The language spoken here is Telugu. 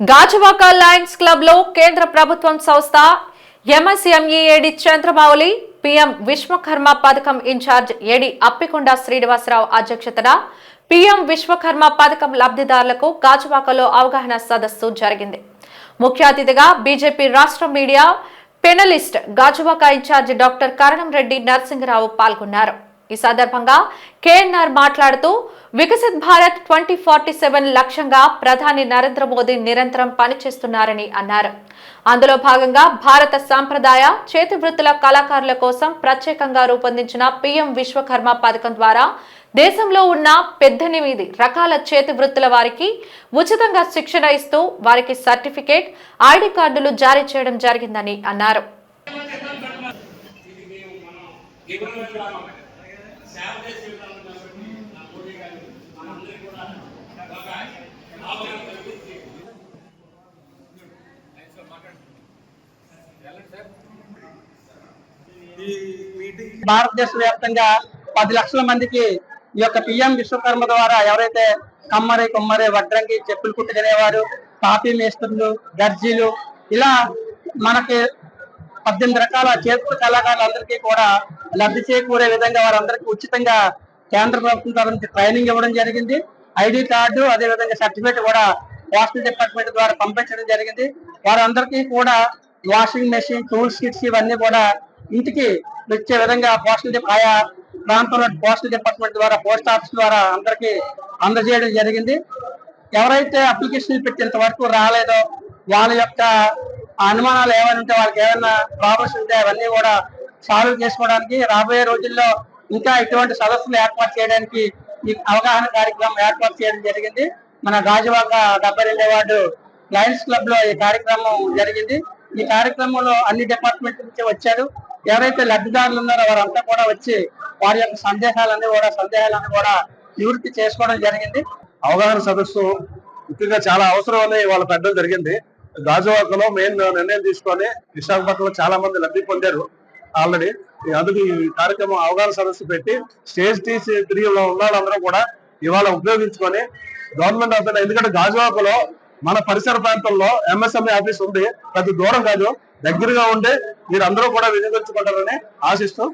గాజువాక లయన్స్ క్లబ్లో కేంద్ర ప్రభుత్వం సంస్థ ఎంఎస్ఎంఈఏడి చంద్రమౌళి పిఎం విశ్వకర్మ పథకం ఇన్ఛార్జ్ ఏడి అప్పికొండ శ్రీనివాసరావు అధ్యక్షతన పిఎం విశ్వకర్మ పథకం లబ్ధిదారులకు గాజువాకలో అవగాహన సదస్సు జరిగింది. ముఖ్య అతిథిగా బీజేపీ రాష్ట్ర media panelist Gajuwaka incharge doctor Karanam Reddy Narasimharao పాల్గొన్నారు. ఈ సందర్భంగా కేఎన్ఆర్ మాట్లాడుతూ Viksit Bharat twenty forty seven లక్ష్యంగా ప్రధాని నరేంద్ర మోదీ నిరంతరం పనిచేస్తున్నారని అన్నారు. అందులో భాగంగా భారత సాంప్రదాయ చేతి వృత్తుల కళాకారుల కోసం ప్రత్యేకంగా రూపొందించిన పీఎం విశ్వకర్మ పథకం ద్వారా దేశంలో ఉన్న పెద్దెనిమిది రకాల చేతి వృత్తుల వారికి ఉచితంగా శిక్షణ ఇస్తూ వారికి సర్టిఫికేట్ ఐడి కార్డులు జారీ చేయడం జరిగిందని అన్నారు. సేవ చేసే విధానం కాబట్టి నా మోడీ గారు మనందరికీ కూడా ఒక కల్పించి భారతదేశ వ్యాప్తంగా పది లక్షల మందికి ఈ యొక్క పిఎం విశ్వకర్మ ద్వారా ఎవరైతే కమ్మరి కుమ్మరి వడ్రంగి చెప్పులు కుట్టుకునేవారు కాఫీ మేస్త్రులు దర్జీలు ఇలా మనకి పద్దెనిమిది రకాల చేతి కళాకారులందరికీ కూడా లబ్ధి చేకూరే విధంగా వారందరికీ ఉచితంగా కేంద్ర ప్రభుత్వం తరఫు ట్రైనింగ్ ఇవ్వడం జరిగింది. ఐడి కార్డు అదే విధంగా సర్టిఫికేట్ కూడా పోస్టల్ డిపార్ట్మెంట్ ద్వారా పంపించడం జరిగింది. వారందరికీ కూడా వాషింగ్ మెషిన్ టూల్స్ కిట్స్ ఇవన్నీ కూడా ఇంటికి వచ్చే విధంగా పోస్టల్ ఆయా ప్రాంతంలో పోస్టల్ డిపార్ట్మెంట్ ద్వారా పోస్ట్ ఆఫీస్ ద్వారా అందరికీ అందజేయడం జరిగింది. ఎవరైతే అప్లికేషన్ పెట్టేంత వరకు రాలేదో వాళ్ళ యొక్క అనుమానాలు ఏమైనా ఉంటే వాళ్ళకి ఏమైనా ప్రాబ్లమ్స్ ఉంటే అవన్నీ కూడా సాల్వ్ చేసుకోవడానికి రాబోయే రోజుల్లో ఇంకా ఇటువంటి సదస్సులు ఏర్పాటు చేయడానికి ఈ అవగాహన కార్యక్రమం ఏర్పాటు చేయడం జరిగింది. మన గాజువాక డెబ్బై రెండో వార్డు లయన్స్ క్లబ్లో ఈ కార్యక్రమం జరిగింది. ఈ కార్యక్రమంలో అన్ని డిపార్ట్మెంట్ నుంచి వచ్చారు. ఎవరైతే లబ్ధిదారులు ఉన్నారో వారంతా కూడా వచ్చి వారి యొక్క సందేహాలన్నీ కూడా సందేహాలన్నీ కూడా నివృత్తి చేసుకోవడం జరిగింది. అవగాహన సదస్సు ముఖ్యంగా చాలా అవసరం అని వాళ్ళ పెద్దలు జరిగింది. గాజువాకలో మెయిన్ నిర్ణయం తీసుకొని విశాఖపట్నంలో చాలా మంది లబ్ధి పొందారు. ఆల్రెడీ అందుకు ఈ కార్యక్రమం అవగాహన సదస్సు పెట్టి స్టేజ్ టీసీ త్రీ ఉన్న వాళ్ళందరూ కూడా ఇవాళ ఉపయోగించుకొని గవర్నమెంట్ ఆఫ్ ఎందుకంటే గాజువాకలో మన పరిసర ప్రాంతంలో ఎంఎస్ఎంఈ ఆఫీస్ ఉంది. పెద్ద దూరం కాదు దగ్గరగా ఉండి మీరు అందరూ కూడా వినియోగించుకుంటారని ఆశిస్తూ